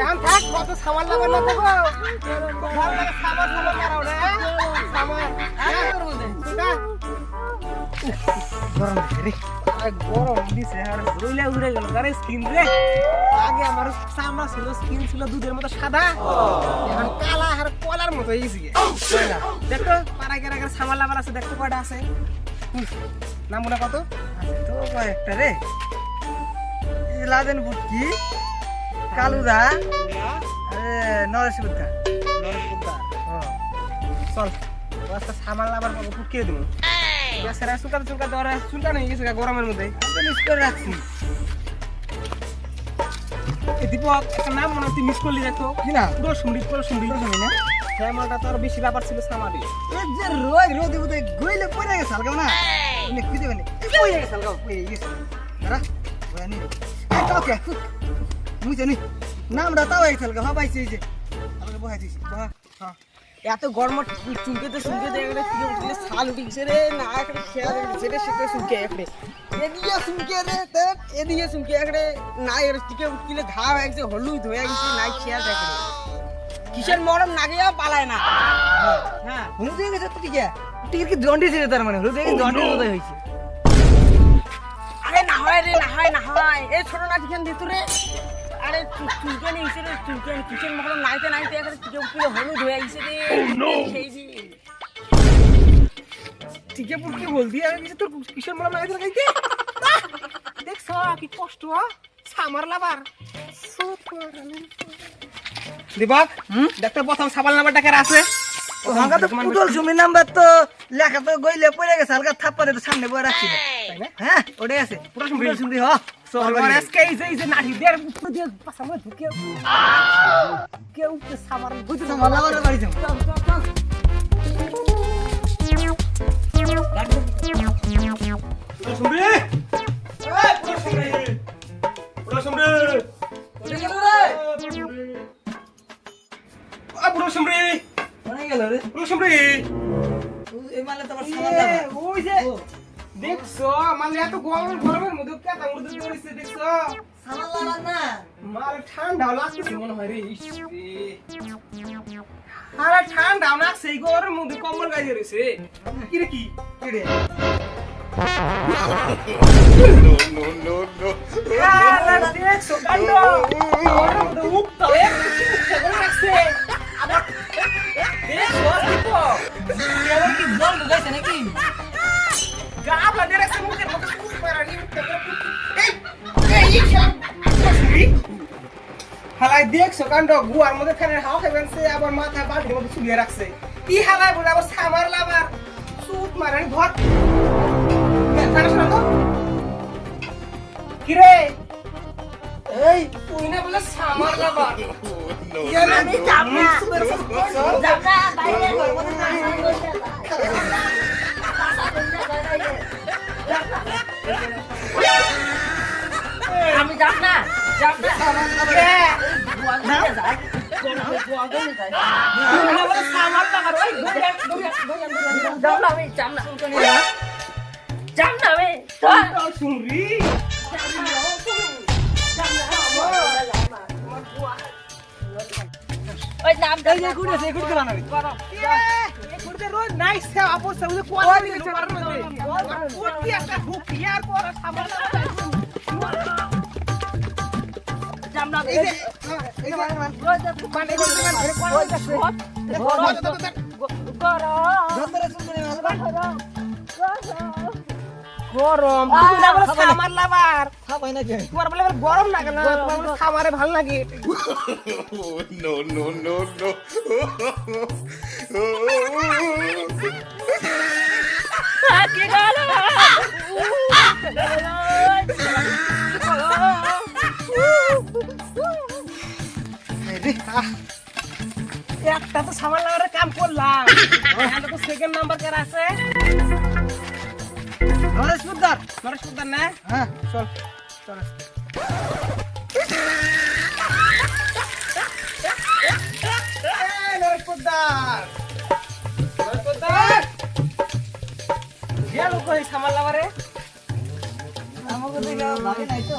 এখন থাক কত সামান লাগার না লাগে সামান সামান রে সামান হ্যাঁ গরম রে গরম দিছে আর রইলে উড়ে গেল। আরে স্কিন রে। আগে আমার চামড়া ছিল স্কিন ছিল দুধের মতো সাদা। এখন কালা আর কলার মতো দেখো গেলে সামান আছে দেখো কয়টা আছে। নাম মনে কত? আছে তো কয়েকটা রে। লাদেন বুটকি কালুদা আরে নরেশ বুদ্ধা চল রাস্তা লাগার মতো ফুটকিয়ে দেবো। বেচারা চুলকাতে চুলকাতে ওরা চুলকানো হয়ে গেছে গরমের মধ্যে। মিস করে রাখছি। দীপক একটা নাম মনে হচ্ছে মিস করলি দেখো। কি না পুরো সুন্দর পুরো সুন্দর শুনি না? হ্যাঁ মালটা তো আরও বেশি ব্যাপার ছিল সামারি। এই যে রোজ রোদ বুঝে গইলে পড়ে গেছে হালকা না? উনি খুঁজে পানি পড়ে গেছে হালকা পড়ে গেছে। দাঁড়া বয়া নি। ওকে মুই জানি নামটা তাও এই হালকা ভাবাইছে এই যে। বহা হ্যাঁ এত গরম চুলকেতে চুলকেতে এখানে কি উঠলে ছাল উঠে গেছে রে, না এখানে খেয়াল সেটা এদিকে রে দেখ এদিকে না এর টিকে উঠলে ঘা হয়ে গেছে, হলুদ হয়ে গেছে নাই খেয়াল এখানে কিসের মরম না গিয়া পালায় না। হ্যাঁ হলুদ হয়ে গেছে তো টিকে। টিকে কি জন্ডিস তার মানে? হলুদ হয়ে গেছে জন্ডিস মতো হয়েছে। আরে, না হয় রে, না হয় না হয়। এই ছোট না ঠিকান দিত রে। আরে চুলকে নিয়েছে রে চুলকে কিচেন মহল নাইতে নাইতে এখানে টিকে উঠলে হলুদ হয়ে গেছে রে। সেই টিকে পুটকে বলদি আর কিছু তোর কিসের মহল নাইতে লাগাইতে দেখছ কি কষ্ট সামার লাবার দিবাক হুম? দেখতে প্রথম সাবাল নাম্বারটা কার আছে? ও হাঙ্গা তো পুটল সুমি নাম্বার তো লেখা তো গইলে পড়ে গেছে হালকা থাপ্পারে তো সামনে বয়ে রাখছি। না তাই না হ্যাঁ ওটাই আছে। পুটল সুমি। সুমি হ। দেখছ মানে এত গরম গরমের উড়তে পড়েছে দেখছ সামাল লাগা না মার ঠান্ডা লাগতেছে মনে হয় রে আরে ঠান্ডা না সেই গরমের মধ্যে কম্বল গায়ে রয়েছে কি রে কি রে রাখছে কাণ্ড গুয়ার মধ্যে ফ্যানের হাওয়া খাবেন সে আবার মাথা বালতির মধ্যে চুলিয়ে রাখছে। কি হালাই বলে আবার সামার লাবার সুত মারানি ধর। কিরে এই তুই না বলে সামার লাবার আমি যাব না যাব না বাইরে ঘর না রোজ নাইস আপস সাউদে কোয়ালিটি দিচ্ছে পারার মধ্যে কি একটা হুক ইয়ার পর সামার না এই যে মানে মানে মানে গরম তুমি না লাবার খাবাই বলে গরম লাগে না সামারে ভালো লাগে. কি গেল একটা তো সামার লাগার কাম করলাম। তো সেকেন্ড নাম্বার কার আছে। নরেশ মুদ্দার নরেশ সুলতান না। হ্যাঁ। চল চল। পোদ্দার নরেশ পোদ্দার গেল কই সামাল লাবারে আমাকে দেখে ভাগে নাই তো।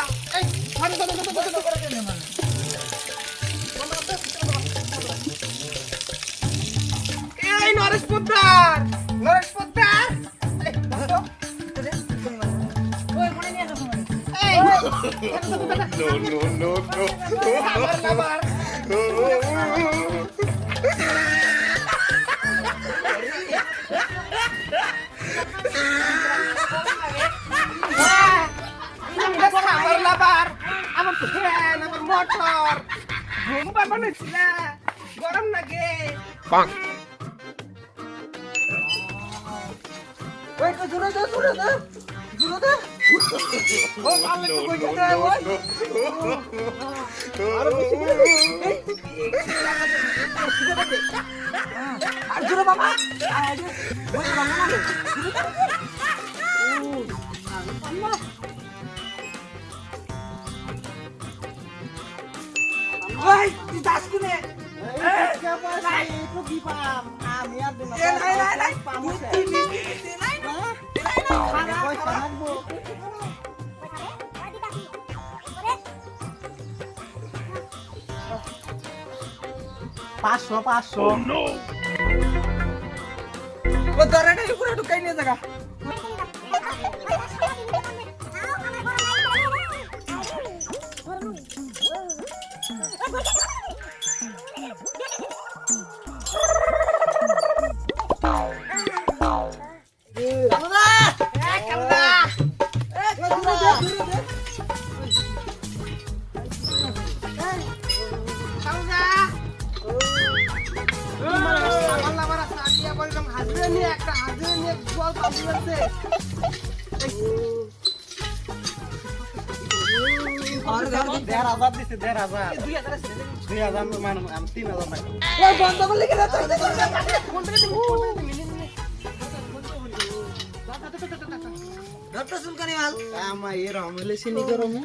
No, no, no, আবার আমার লাবার আমার ফ্যান আমার মোটর ঘুম পাবো না গরম লাগে ওই তো জুড়ে দে জুড়ে দে জুড়ে দে ও পারলে তো কই no, যেতে হয়, ওই। আর জুড়ে বাবা আর জুড়ে ওই বাবা না রে ওই তুই দাস কোনে পাঁচশো পাঁচশো। ও দরাটা উপরে ঢুকাই নিয়ে জায়গা করলি কেন তুই ডক্টর সুলকানি মাল আমার এরম হলে সিনি গরমে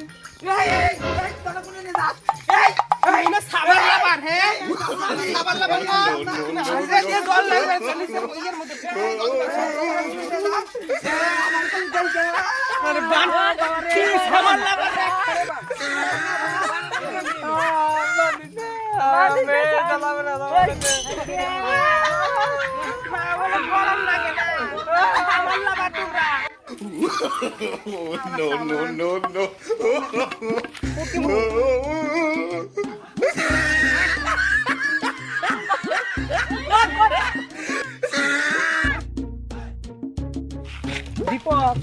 এই এই এই তোরা কোনে নে যা এই এই না সাবার লাবার হে সাবার লাবার না হাজার দিয়ে জল লাগবে চল্লিশের ইয়ের মধ্যে আরে বান কি সাবার লাবার রে আবে চালাবে না গরম লাগে না সাবার লাবার তোমরা no, no, no, no. Dipak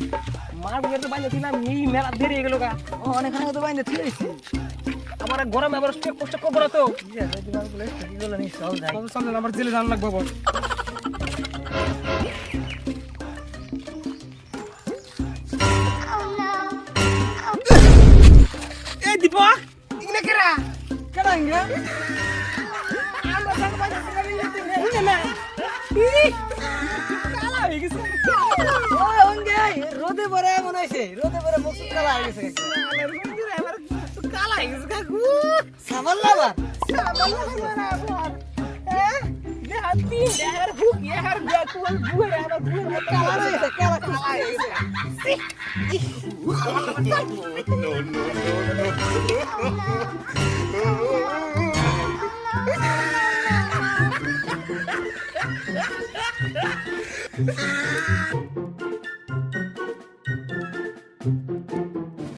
মার তো বাইরে দিলাম এই মেলা দেরি গেল গা। ও অনেক খানা তো বাইন্দে থিয়েছি আমার গরম এবার স্টেপ কষ্ট করব তো। কি বলে নি চল যাই। চল চল আমার জেলে জান লাগবে বল এই দীপক ইগনে কেরা কেন ইংরে হয়ে গেছে ও অঙ্গে রোদে পরে মনে হইছে রোদে পরে মুখ কালা হয়ে গেছে কালা হয়ে গেছে কাকু সাবাল লাবার কালা হয়ে গেছে কালা no, no, no, no. Ah!